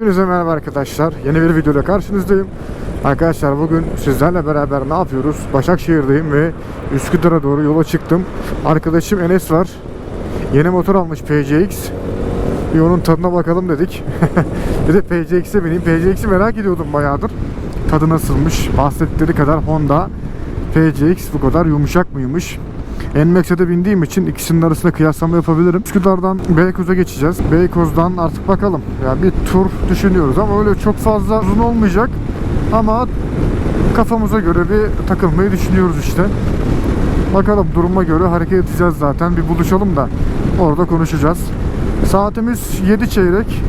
Hepinize merhaba arkadaşlar. Yeni bir videoyla karşınızdayım. Arkadaşlar bugün sizlerle beraber ne yapıyoruz? Başakşehir'deyim ve Üsküdar'a doğru yola çıktım. Arkadaşım Enes var. Yeni motor almış PCX. Bir onun tadına bakalım dedik. bir de PCX'e bineyim. PCX'i merak ediyordum bayağıdır. Tadı nasılmış? Bahsettikleri kadar Honda PCX bu kadar yumuşak mıymış? NMAX'e de bindiğim için ikisinin arasında kıyaslama yapabilirim. Üsküdar'dan Beykoz'a geçeceğiz. Beykoz'dan artık bakalım. Ya bir tur düşünüyoruz ama öyle çok fazla uzun olmayacak. Ama kafamıza göre bir takılmayı düşünüyoruz işte. Bakalım duruma göre hareket edeceğiz zaten. Bir buluşalım da orada konuşacağız. Saatimiz 7 çeyrek.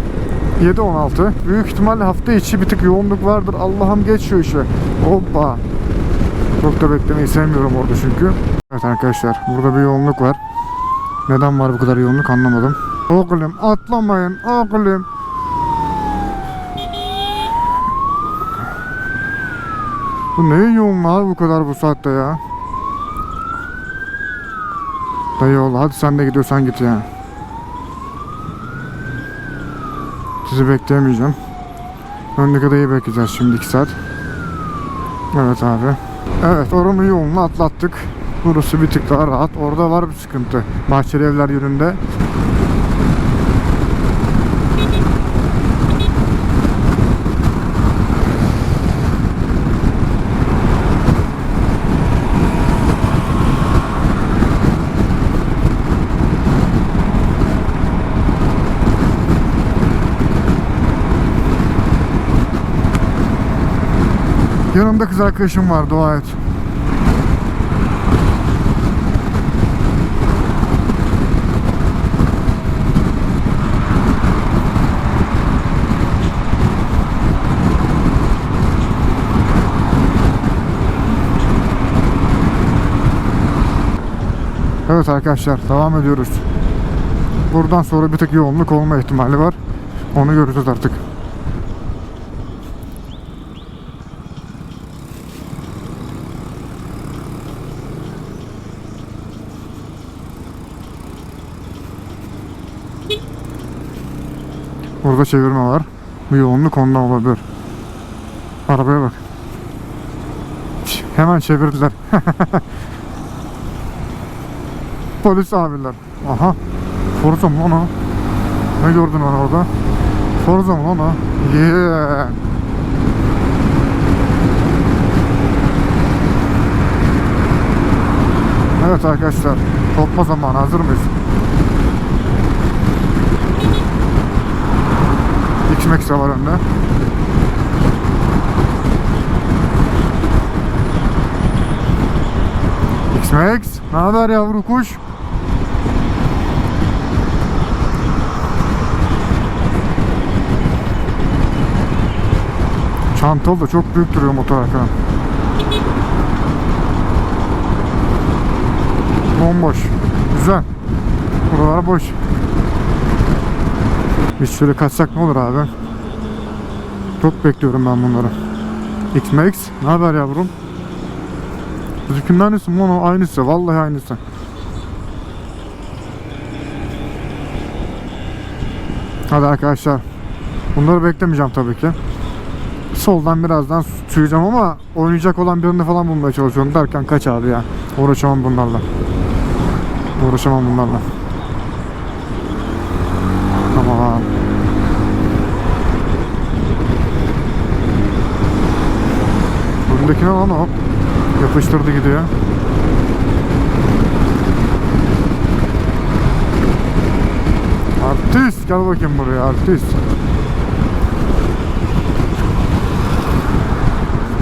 7.16. Büyük ihtimalle hafta içi bir tık yoğunluk vardır. Allah'ım geç şu işe. Hoppa. Çok da beklemeyi sevmiyorum orada çünkü. Evet arkadaşlar burada bir yoğunluk var. Neden var bu kadar yoğunluk anlamadım. Oğlum atlamayın oğlum. Bu ne yoğun abi bu kadar bu saatte ya. Dayı ol hadi sen de gidiyorsan git ya. Sizi bekleyemeyeceğim. Öndeki dayı bekleyeceğiz şimdi 2 saat. Evet abi. Evet oranın yolunu atlattık. Burası bir tık daha rahat. Orada var bir sıkıntı. Bahçeli evler yönünde. Yanımda kız arkadaşım var dua et. Evet arkadaşlar devam ediyoruz. Buradan sonra bir tık yoğunluk olma ihtimali var. Onu göreceğiz artık. Burada çevirme var. Bir yoğunluk ondan olabilir. Arabaya bak. Hemen çevirdiler. Polis abiler. Aha. Forza mı lan o? Ne gördün lan orada? Forza mı lan o? Yeah. Evet arkadaşlar. Topma zamanı. Hazır mıyız? X-Max de var önde. X-Max, ne haber yavru kuş? Çantalı da çok büyük duruyor motor arkadan. Bomboş. Güzel. Buralar boş. Biz şöyle kaçsak ne olur abi? Çok bekliyorum ben bunları. X-Max, ne haber yavrum? Bizimkinin aynısı mı lan o? Aynısı, vallahi aynısı. Hadi arkadaşlar. Bunları beklemeyeceğim tabii ki. Soldan birazdan süreceğim ama oynayacak olan birini falan bulmaya çalışıyorum derken kaç abi ya. Uğraşamam bunlarla. Uğraşamam bunlarla. Tamam. Öndeki ne lan o? Yapıştırdı gidiyor. Artist gel bakayım buraya artist.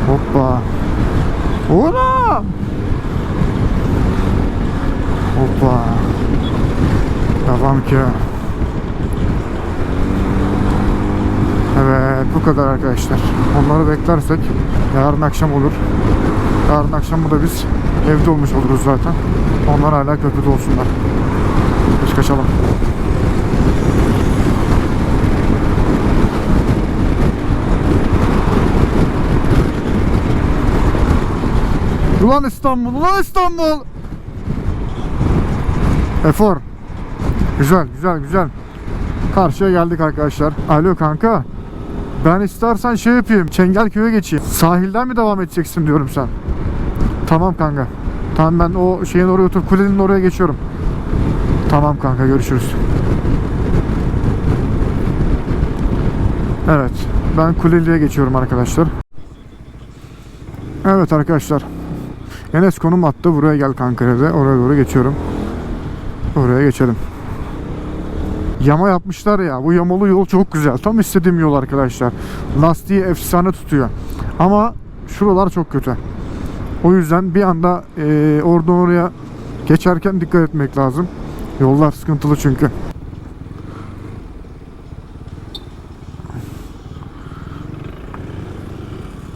Hoppa. Ola! Hoppa. Devam ki. Evet bu kadar arkadaşlar. Onları beklersek yarın akşam olur. Yarın akşam da biz evde olmuş oluruz zaten. Onlar hala köprüde olsunlar. Biz kaçalım. Ulan İstanbul, ulan İstanbul! Efor. Güzel, güzel, güzel. Karşıya geldik arkadaşlar. Alo kanka. Ben istersen şey yapayım. Çengelköy'e geçeyim. Sahilden mi devam edeceksin diyorum sen. Tamam kanka. Tamam ben o şeyin oraya otur kulenin oraya geçiyorum. Tamam kanka görüşürüz. Evet. Ben Kuleli'ye geçiyorum arkadaşlar. Evet arkadaşlar. Enes konum attı. Buraya gel kanka dedi. Oraya doğru geçiyorum. Oraya geçelim. Yama yapmışlar ya. Bu yamalı yol çok güzel. Tam istediğim yol arkadaşlar. Lastiği efsane tutuyor. Ama şuralar çok kötü. O yüzden bir anda eee oradan oraya geçerken dikkat etmek lazım. Yollar sıkıntılı çünkü.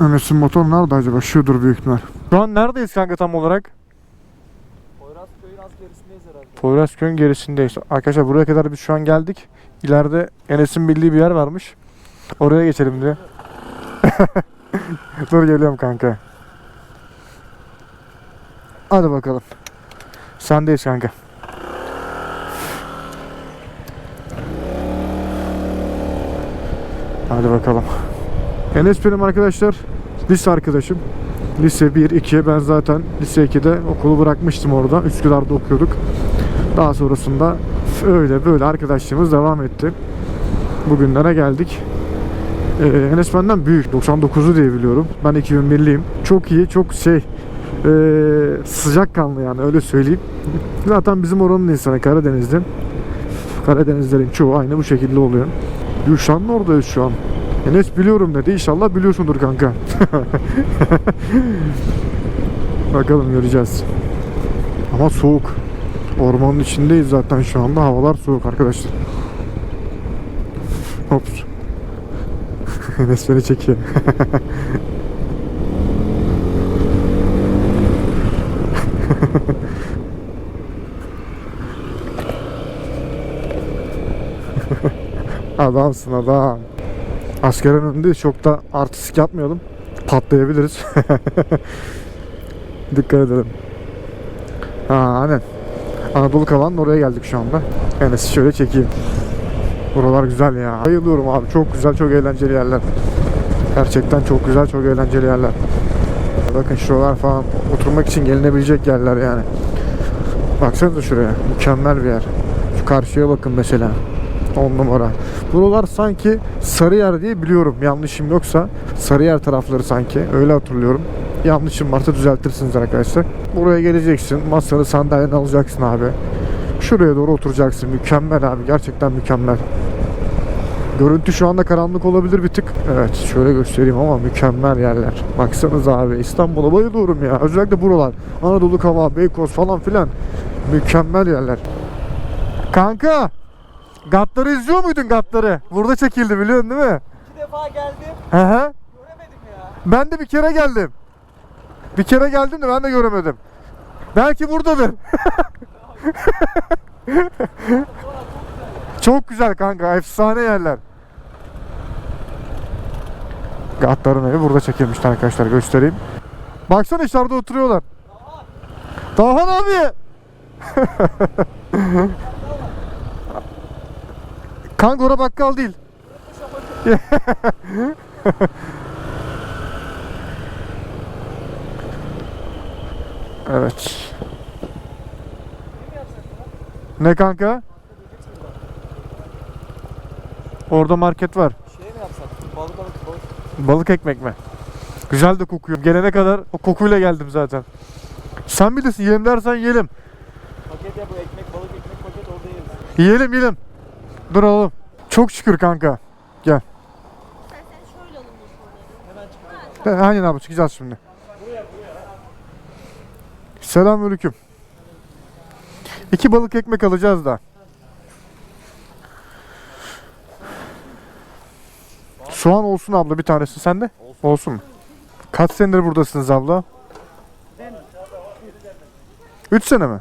Enes'in motor nerede acaba? Şudur büyük ihtimal. Şu an neredeyiz kanka tam olarak? Poyraz köyün az gerisindeyiz herhalde. Poyrazköy'ün gerisindeyiz. Arkadaşlar buraya kadar biz şu an geldik. İleride Enes'in bildiği bir yer varmış. Oraya geçelim diye. Dur geliyorum kanka. Hadi bakalım. Sendeyiz kanka. Hadi bakalım. Enes benim arkadaşlar lise arkadaşım. Lise 1, 2. Ben zaten lise 2'de okulu bırakmıştım orada. Üsküdar'da okuyorduk. Daha sonrasında öyle böyle arkadaşlığımız devam etti. Bugünlere geldik. Ee, Enes benden büyük. 99'u diye biliyorum. Ben 2001'liyim. Çok iyi, çok şey ee, sıcakkanlı yani öyle söyleyeyim. Zaten bizim oranın insanı Karadeniz'de. Karadenizlerin çoğu aynı bu şekilde oluyor. Gülşan'ın oradayız şu an. Enes biliyorum dedi. İnşallah biliyorsundur kanka. Bakalım göreceğiz. Ama soğuk. Ormanın içindeyiz zaten şu anda. Havalar soğuk arkadaşlar. Hops. Enes beni çekiyor. Adamsın adam. Askerin önünde çok da artistik yapmayalım. Patlayabiliriz. Dikkat edelim. Ha aynen. Anadolu Kavan'ın oraya geldik şu anda. Enes'i şöyle çekeyim. Buralar güzel ya. Bayılıyorum abi. Çok güzel, çok eğlenceli yerler. Gerçekten çok güzel, çok eğlenceli yerler. Bakın şuralar falan oturmak için gelinebilecek yerler yani. Baksanıza şuraya. Mükemmel bir yer. Şu karşıya bakın mesela. 10 numara. Buralar sanki Sarıyer diye biliyorum. Yanlışım yoksa Sarıyer tarafları sanki. Öyle hatırlıyorum. Yanlışım varsa düzeltirsiniz arkadaşlar. Buraya geleceksin. Masanı sandalyeni alacaksın abi. Şuraya doğru oturacaksın. Mükemmel abi. Gerçekten mükemmel. Görüntü şu anda karanlık olabilir bir tık. Evet şöyle göstereyim ama mükemmel yerler. Baksanız abi İstanbul'a bayılıyorum ya. Özellikle buralar. Anadolu Kava, Beykoz falan filan. Mükemmel yerler. Kanka! Gatları izliyor muydun Gatları? Burada çekildi biliyorsun değil mi? İki defa geldim, Hı hı. göremedim ya. Ben de bir kere geldim. Bir kere geldim de ben de göremedim. Belki buradadır. Çok güzel kanka. Efsane yerler. Gatların evi burada çekilmişti arkadaşlar. Göstereyim. Baksana içeride oturuyorlar. Dahan abi. Kanka ora bakkal değil. Evet. Ne kanka? Orada market var. Şey mi yapsak? Balık alıp balık. Balık ekmek mi? Güzel de kokuyor. Gelene kadar o kokuyla geldim zaten. Sen bilirsin yiyelim dersen yiyelim. Paket ya bu ekmek, balık ekmek paket orada yeriz. Yiyelim yiyelim. Dur alalım. Çok şükür kanka. Gel. İsterseniz şöyle alın. Hemen çıkacağız. Aynen abi çıkacağız şimdi. Selamünaleyküm. İki balık ekmek alacağız da. Soğan olsun abla bir tanesi sende. Olsun. Kaç senedir buradasınız abla? Üç sene mi?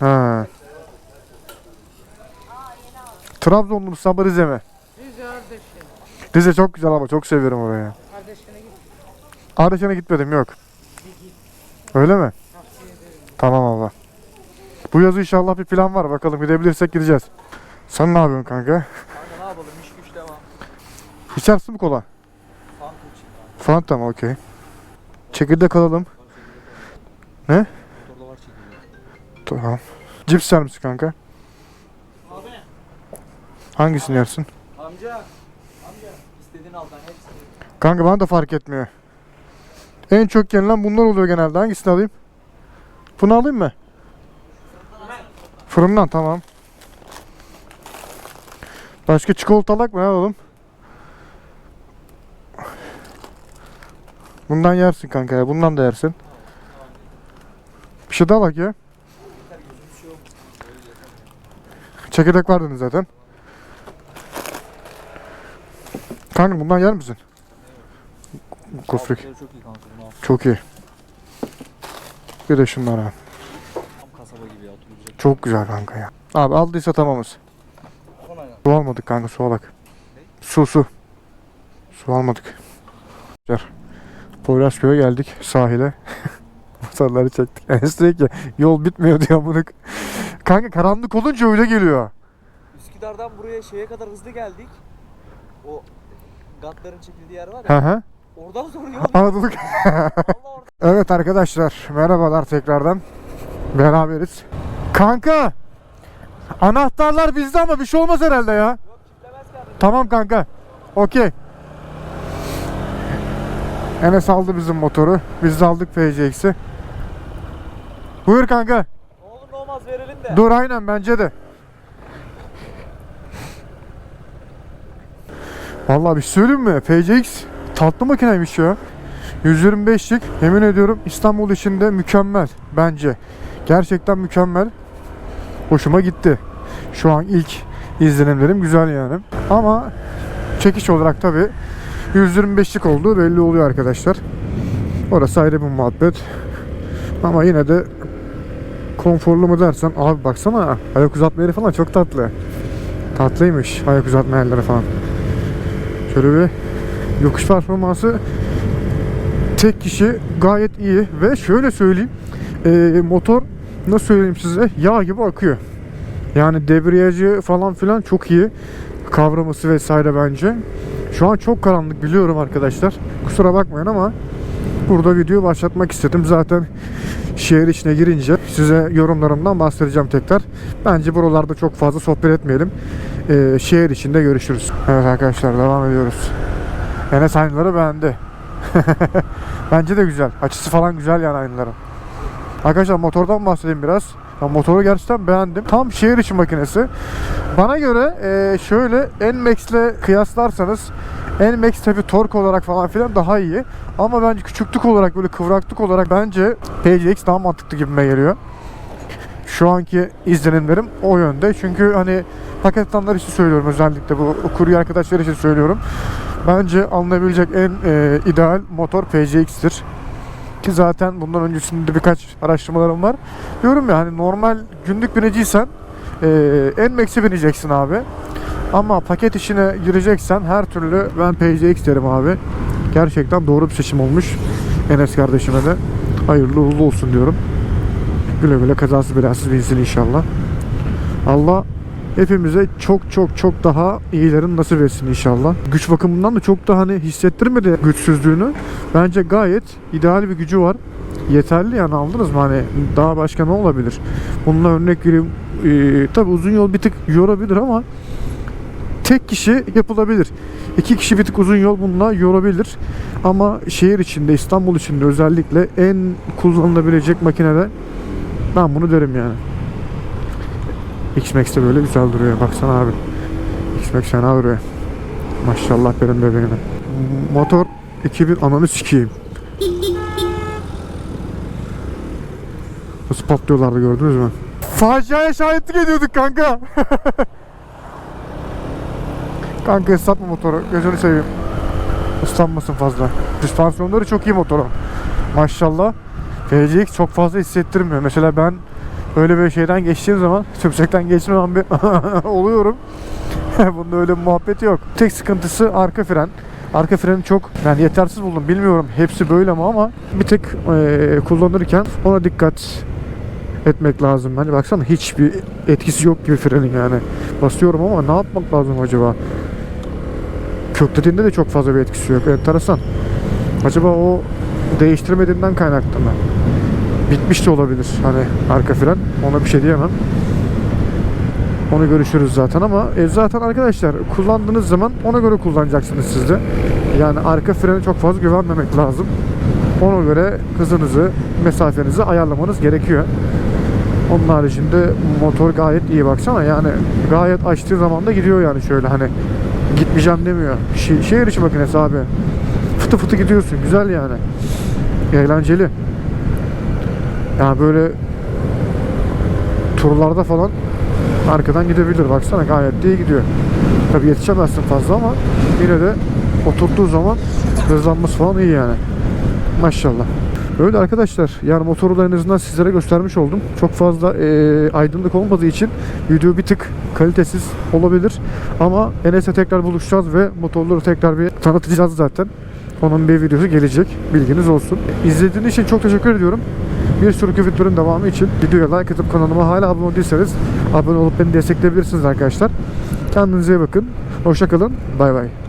Ha. Trabzonlu musun abla Rize mi? Rize Ardeşen. Rize çok güzel ama çok seviyorum orayı. Ardeşen'e git. Ardeşen'e gitmedim yok. Öyle mi? Tamam abla. Bu yaz inşallah bir plan var. Bakalım gidebilirsek gideceğiz. Sen ne yapıyorsun kanka? Kanka İçersin mi kola? Fanta için. Fanta mı? Okey. Çekirdek alalım. Ne? Motorda var. Tamam. Cips ser misin kanka? Abi. Hangisini yersin? Amca. Amca. İstediğin al ben hepsini. Kanka bana da fark etmiyor. En çok yenilen bunlar oluyor genelde. Hangisini alayım? Bunu alayım mı? Fırından tamam. Başka çikolatalık mı alalım? Bundan yersin kanka ya. Bundan da yersin. Bir şey daha bak ya. Çekirdek vardınız zaten. Kanka bundan yer misin? Kofrik. Çok iyi kanka bunu al. Çok iyi. Bir de şunlar abi. Tam kasaba gibi ya oturacak. Çok güzel kanka ya. Abi aldıysa tamamız. Su almadık kanka su alak. Su su. Su almadık. Poyrazköy'e geldik sahile. Motorları çektik. Enes ki yol bitmiyor diyor bunu. Kanka karanlık olunca öyle geliyor. Üsküdar'dan buraya şeye kadar hızlı geldik. O gatların çekildiği yer var Hı ya. hı. Oradan sonra yol Anladık. Evet arkadaşlar merhabalar tekrardan. Beraberiz. Kanka. Anahtarlar bizde ama bir şey olmaz herhalde ya. Tamam kanka. Okey. Enes aldı bizim motoru. Biz de aldık PCX'i. Buyur kanka. Ne olur ne olmaz verelim de. Dur aynen bence de. Vallahi bir şey söyleyeyim mi? PCX tatlı makineymiş ya. 125'lik yemin ediyorum İstanbul içinde mükemmel bence. Gerçekten mükemmel. Hoşuma gitti. Şu an ilk izlenimlerim güzel yani. Ama çekiş olarak tabi 125'lik olduğu belli oluyor arkadaşlar. Orası ayrı bir muhabbet. Ama yine de konforlu mu dersen abi baksana ayak uzatma yeri falan çok tatlı. Tatlıymış ayak uzatma yerleri falan. Şöyle bir yokuş performansı tek kişi gayet iyi ve şöyle söyleyeyim e, motor nasıl söyleyeyim size yağ gibi akıyor. Yani debriyajı falan filan çok iyi kavraması vesaire bence. Şu an çok karanlık biliyorum arkadaşlar. Kusura bakmayın ama burada video başlatmak istedim. Zaten şehir içine girince size yorumlarımdan bahsedeceğim tekrar. Bence buralarda çok fazla sohbet etmeyelim. Ee, şehir içinde görüşürüz. Evet arkadaşlar devam ediyoruz. Enes aynaları beğendi. Bence de güzel. Açısı falan güzel yani aynaların. Arkadaşlar motordan bahsedeyim biraz. Ben motoru gerçekten beğendim. Tam şehir içi makinesi. Bana göre e, şöyle NMAX ile kıyaslarsanız NMAX tabi tork olarak falan filan daha iyi. Ama bence küçüklük olarak böyle kıvraklık olarak bence PCX daha mantıklı gibime geliyor. Şu anki izlenimlerim o yönde. Çünkü hani paket atanlar için söylüyorum özellikle bu kurye arkadaşlar için söylüyorum. Bence alınabilecek en e, ideal motor PCX'tir. Ki zaten bundan öncesinde birkaç araştırmalarım var. Diyorum ya hani normal günlük biniciysen e, NMAX'e bineceksin abi. Ama paket işine gireceksen her türlü ben PCX derim abi. Gerçekten doğru bir seçim olmuş. Enes kardeşime de hayırlı uğurlu olsun diyorum. Güle güle kazası belasız binsin inşallah. Allah hepimize çok çok çok daha iyilerin nasip etsin inşallah. Güç bakımından da çok da hani hissettirmedi güçsüzlüğünü. Bence gayet ideal bir gücü var. Yeterli yani anladınız mı? Hani daha başka ne olabilir? Bununla örnek vereyim. Ee, tabii uzun yol bir tık yorabilir ama tek kişi yapılabilir. İki kişi bir tık uzun yol bununla yorabilir. Ama şehir içinde, İstanbul içinde özellikle en kullanılabilecek makinede ben bunu derim yani. X-Max de böyle güzel duruyor. Baksana abi. X-Max fena duruyor. Maşallah benim bebeğime. Motor 2000 ananı sikeyim. Nasıl patlıyorlardı gördünüz mü? Faciaya şahitlik ediyorduk kanka. kanka ıslatma motoru. Gözünü seveyim. Islanmasın fazla. Süspansiyonları çok iyi motorun. Maşallah. PCX çok fazla hissettirmiyor. Mesela ben öyle bir şeyden geçtiğim zaman tümsekten geçme an bir oluyorum. Bunda öyle bir muhabbeti yok. Tek sıkıntısı arka fren. Arka freni çok yani yetersiz buldum. Bilmiyorum hepsi böyle mi ama bir tek eee, kullanırken ona dikkat etmek lazım. Hani baksana hiçbir etkisi yok gibi frenin yani. Basıyorum ama ne yapmak lazım acaba? köklediğinde de çok fazla bir etkisi yok. Enteresan. Acaba o değiştirmediğinden kaynaklı mı? Bitmiş de olabilir hani arka fren. Ona bir şey diyemem. Onu görüşürüz zaten ama e, zaten arkadaşlar kullandığınız zaman ona göre kullanacaksınız siz de. Yani arka frene çok fazla güvenmemek lazım. Ona göre hızınızı, mesafenizi ayarlamanız gerekiyor. Onun haricinde motor gayet iyi baksana yani gayet açtığı zaman da gidiyor yani şöyle hani gitmeyeceğim demiyor. Şi- şehir içi makinesi abi. Fıtı fıtı gidiyorsun güzel yani. Eğlenceli. Yani böyle turlarda falan arkadan gidebilir. Baksana gayet iyi gidiyor. Tabi yetişemezsin fazla ama yine de oturduğu zaman hızlanması falan iyi yani. Maşallah. Öyle arkadaşlar. Yani motoru da en azından sizlere göstermiş oldum. Çok fazla eee, aydınlık olmadığı için video bir tık kalitesiz olabilir. Ama Enes'le tekrar buluşacağız ve motorları tekrar bir tanıtacağız zaten. Onun bir videosu gelecek. Bilginiz olsun. İzlediğiniz için çok teşekkür ediyorum. Bir sonraki videoların devamı için videoya like atıp kanalıma hala abone değilseniz abone olup beni destekleyebilirsiniz arkadaşlar. Kendinize iyi bakın. Hoşçakalın. Bay bay.